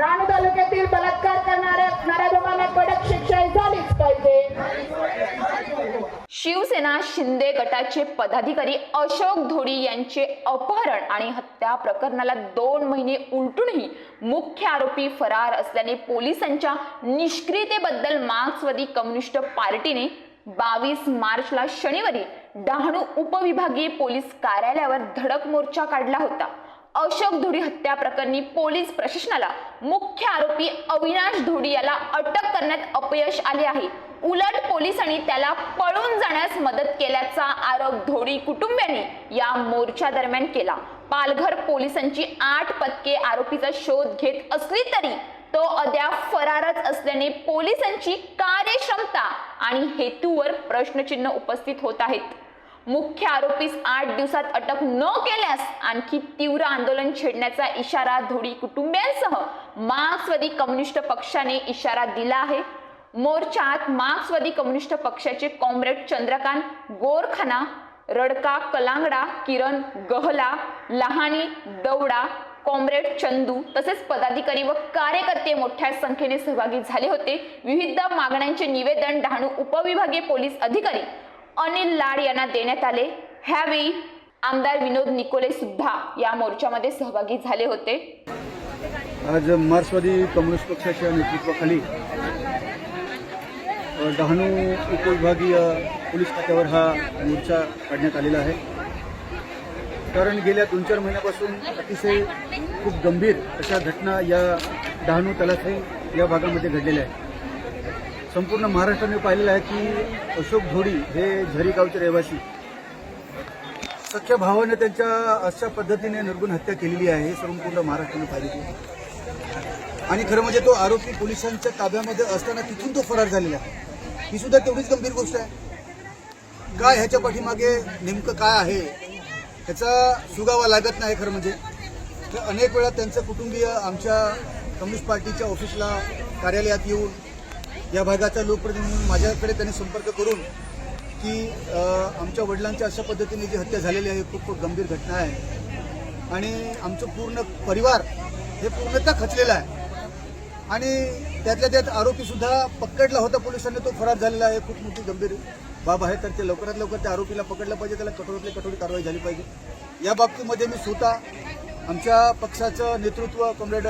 डहाणू तालुक्यातील बलात्कार करणाऱ्या लोकांना कडक शिक्षा झालीच पाहिजे. शिवसेना शिंदे गटाचे पदाधिकारी अशोक धोडी यांचे अपहरण आणि हत्या प्रकरणाला दोन महिने उलटूनही मुख्य आरोपी फरार असल्याने पोलिसांच्या निष्क्रियतेबद्दल मार्क्सवादी कम्युनिस्ट पार्टीने बावीस मार्चला शनिवारी डहाणू उपविभागीय पोलीस कार्यालयावर धडक मोर्चा काढला होता. अशोक धोडी हत्या प्रकरणी पोलीस प्रशासनाला मुख्य आरोपी अविनाश धोडी याला अटक करण्यात अपयश आले आहे. उलट पोलिसांनी त्याला पळून जाण्यास मदत केल्याचा आरोप धोडी कुटुंबियांनी या मोर्चा दरम्यान केला. पालघर पोलिसांची आठ पथके आरोपीचा शोध घेत असली तरी तो अद्याप फरारच असल्याने पोलिसांची कार्यक्षमता आणि हेतूवर प्रश्नचिन्ह उपस्थित होत आहेत. मुख्य आरोपीस आठ दिवसात अटक न केल्यास आणखी तीव्र आंदोलन छेडण्याचा इशारा धोडी कुटुंबियांसह मार्क्सवादी कम्युनिस्ट पक्षाने इशारा दिला आहे. मोर्चात मार्क्सवादी कम्युनिस्ट पक्षाचे कॉम्रेड चंद्रकांत गोरखाना रडका कलांगडा किरण गहला लहानी दौडा कॉम्रेड चंदू तसेच पदाधिकारी व कार्यकर्ते मोठ्या संख्येने सहभागी झाले होते. विविध मागण्यांचे निवेदन डहाणू उपविभागीय पोलीस अधिकारी अनिल लाड यांना देण्यात आले. ह्यावेळी आमदार विनोद निकोले सुद्धा या मोर्चामध्ये सहभागी झाले होते. आज मार्क्सवादी कम्युनिस्ट पक्षाच्या नेतृत्वाखाली डहाणू उपविभागीय पोलीस खात्यावर हा मोर्चा काढण्यात आलेला आहे. कारण गेल्या दोन चार महिन्यापासून अतिशय खूप गंभीर अशा घटना या डहाणू तलासई या भागामध्ये घडलेल्या आहेत. संपूर्ण महाराष्ट्राने पाहिलेलं आहे की अशोक धोडी हे झरी गावचे रहिवासी सख्या भावाने त्यांच्या अशा पद्धतीने निर्गुण हत्या केलेली आहे हे संपूर्ण महाराष्ट्राने पाहिलेली आहे. आणि खरं म्हणजे तो आरोपी पोलिसांच्या ताब्यामध्ये असताना तिथून तो फरार झालेला आहे. ही सुद्धा तेवढीच गंभीर गोष्ट आहे. काय ह्याच्या पाठीमागे नेमकं काय आहे ह्याचा सुगावा लागत नाही खरं म्हणजे. तर अनेक वेळा त्यांचं कुटुंबीय आमच्या कम्युनिस्ट पार्टीच्या ऑफिसला कार्यालयात येऊन या भागाचा लोकप्रतिनिधी म्हणून माझ्याकडे त्यांनी संपर्क करून की आमच्या वडिलांच्या अशा पद्धतीने जी हत्या झालेली आहे खूप खूप गंभीर घटना आहे. आणि आमचं पूर्ण परिवार हे पूर्णतः खचलेलं आहे. आणि त्यातल्या त्यात आरोपीसुद्धा पकडला होता पोलिसांनी तो फरार झालेला आहे. खूप मोठी गंभीर बाब आहे. तर ते लवकरात लवकर त्या आरोपीला पकडलं पाहिजे त्याला कठोरातली कठोर कारवाई झाली पाहिजे. या बाबतीमध्ये मी स्वतः आमच्या पक्षाचं नेतृत्व कॉम्रेड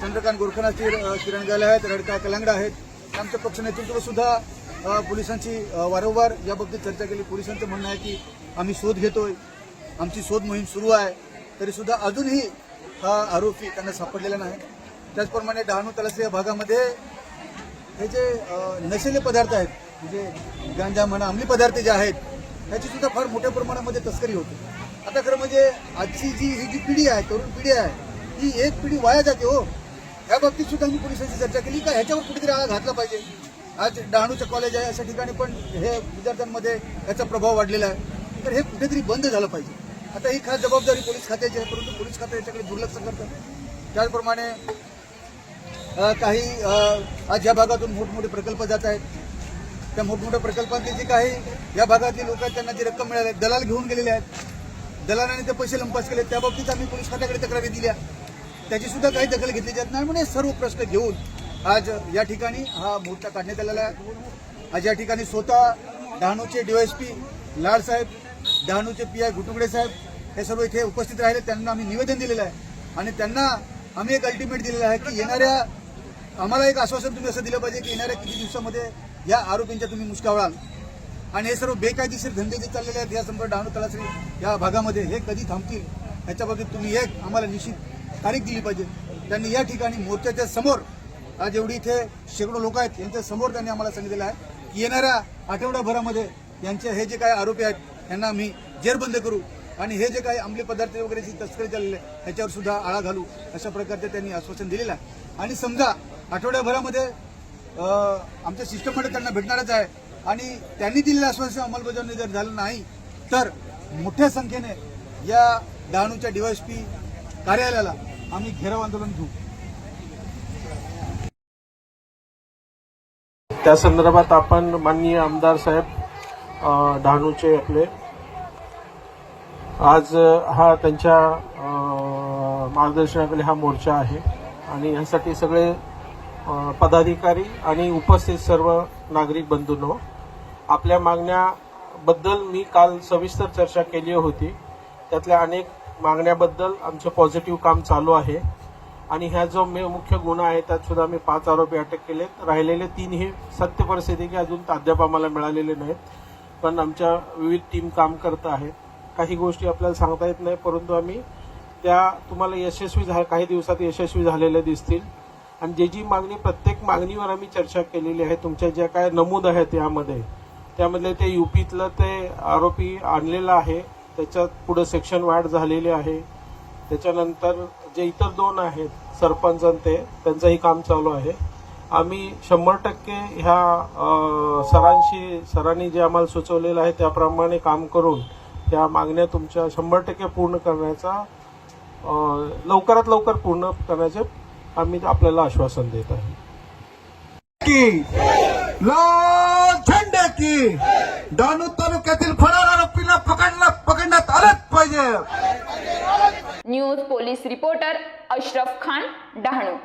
चंद्रकांत गोरखनाथ किरण गाले आहेत रडका कलांगडा आहेत आमचं पक्ष नेतृत्व सुद्धा पोलिसांची वारंवार या चर्चा केली. पोलिसांचं म्हणणं आहे की आम्ही शोध घेतोय. आमची शोध मोहीम सुरू आहे. तरी सुद्धा अजूनही हा आरोपी त्यांना सापडलेला नाही. त्याचप्रमाणे डहाणू तलासी या भागामध्ये हे जे नशेले पदार्थ आहेत म्हणजे गांजा म्हणा अंमली पदार्थ जे आहेत त्याची सुद्धा फार मोठ्या प्रमाणामध्ये तस्करी होते. आता खरं म्हणजे आजची जी ही जी पिढी आहे तरुण पिढी आहे ही एक पिढी वाया जाते हो. या बाबतीत सुद्धा मी पोलिसांची चर्चा केली. का ह्याच्यावर कुठेतरी आळा घातला पाहिजे? आज डहाणूचं कॉलेज आहे अशा ठिकाणी पण हे विद्यार्थ्यांमध्ये याचा प्रभाव वाढलेला आहे. तर हे कुठेतरी बंद झालं पाहिजे. आता ही खास जबाबदारी पोलीस खात्याची आहे परंतु पोलीस खातं याच्याकडे दुर्लक्ष करतं त्याचप्रमाणे काही आज या भागातून मोठमोठे प्रकल्प जात आहेत. त्या मोठमोठ्या प्रकल्पांतली जी काही या भागातली लोक त्यांना जी रक्कम मिळाली आहे, दलाल घेऊन गेलेले आहेत. दलालाने ते पैसे लंपास केले त्या बाबतीत आम्ही पोलीस खात्याकडे तक्रारी दिल्या. त्याची सुद्धा काही दखल घेतली जात नाही म्हणजे सर्व प्रश्न घेऊन आज या ठिकाणी हा मोर्चा काढण्यात आलेला आहे. आज या ठिकाणी स्वतः डहाणूचे डीवायएसपी लाल साहेब डहाणूचे पी आय घुटुगडे साहेब हे सर्व इथे उपस्थित राहिले. त्यांना आम्ही निवेदन दिलेलं आहे. आणि त्यांना आम्ही एक अल्टिमेट दिलेलं आहे की येणाऱ्या आम्हाला एक आश्वासन तुम्ही असं दिलं पाहिजे की येणाऱ्या किती दिवसामध्ये या आरोपींच्या तुम्ही मुस्कावळाल. आणि हे सर्व बेकायदेशीर धंदे जे चाललेले आहेत या संपूर्ण डहाणू तलासरी या भागामध्ये हे कधी थांबतील याच्याबाबतीत तुम्ही एक आम्हाला निश्चित तारीख दिली पाहिजे. त्यांनी या ठिकाणी मोर्चाच्या समोर आज एवढी इथे शेकडो लोक आहेत यांच्या समोर त्यांनी आम्हाला सांगितलेलं आहे की येणाऱ्या आठवड्याभरामध्ये यांचे हे जे काही आरोपी आहेत यांना आम्ही जेरबंद करू आणि हे जे काही अंमली पदार्थ वगैरे जी तस्करी चाललेली आहे ह्याच्यावर सुद्धा आळा घालू अशा प्रकारचे त्यांनी आश्वासन दिलेलं आहे. आणि समजा आठवड्याभरामध्ये आमच्या शिष्टमंडळ त्यांना भेटणारच आहे आणि त्यांनी दिलेलं आश्वासन अंमलबजावणी जर झालं नाही तर मोठ्या संख्येने या डहाणूच्या डीवायएसपी कार्यालयाला आम्ही घेराव आंदोलन घेऊ. त्या संदर्भात आपण माननीय आमदार साहेब डहाणूचे आपले. आज हा त्यांच्या मार्गदर्शनाकडे मार्गदर्शनाखाली हा मोर्चा आहे आणि यासाठी सगळे पदाधिकारी आणि उपस्थित सर्व नागरिक बंधूंनो आपल्या मागण्याबद्दल मी काल सविस्तर चर्चा केली होती. त्यातल्या अनेक मागण्याबद्दल आमचं पॉझिटिव्ह काम चालू आहे. आणि ह्या जो मे मुख्य गुन्हा आहे त्यात सुद्धा आम्ही पाच आरोपी अटक केलेत. राहिलेले तीन हे सत्य परिस्थिती की अजून अद्याप आम्हाला मिळालेले नाहीत. पण आमच्या विविध टीम काम करत आहे. काही गोष्टी आपल्याला सांगता येत नाही परंतु आम्ही त्या तुम्हाला यशस्वी झा काही दिवसात यशस्वी झालेल्या दिसतील. आणि जे जी मागणी प्रत्येक मागणीवर आम्ही चर्चा केलेली आहे. तुमच्या ज्या काय नमूद आहेत यामध्ये त्यामधले ते युपीतलं ते आरोपी आणलेलं आहे. त्याच्यात पुढे सेक्शन वाढ झालेली आहे. त्याच्यानंतर जे इतर दोन आहेत सरपंच ते त्यांचंही काम चालू आहे. आम्ही शंभर टक्के ह्या सरांशी सरांनी जे आम्हाला सुचवलेलं आहे त्याप्रमाणे काम करून त्या मागण्या तुमच्या शंभर टक्के पूर्ण करण्याचा लवकरात लवकर पूर्ण करण्याचे आम्ही आपल्याला आश्वासन देत आहे. की लाल झेंड्याची डहाणू तालुक्यातील फरार रोपीला पकडला पकडण्यात आलंच पाहिजे news police reporter Ashraf Khan Dahanu.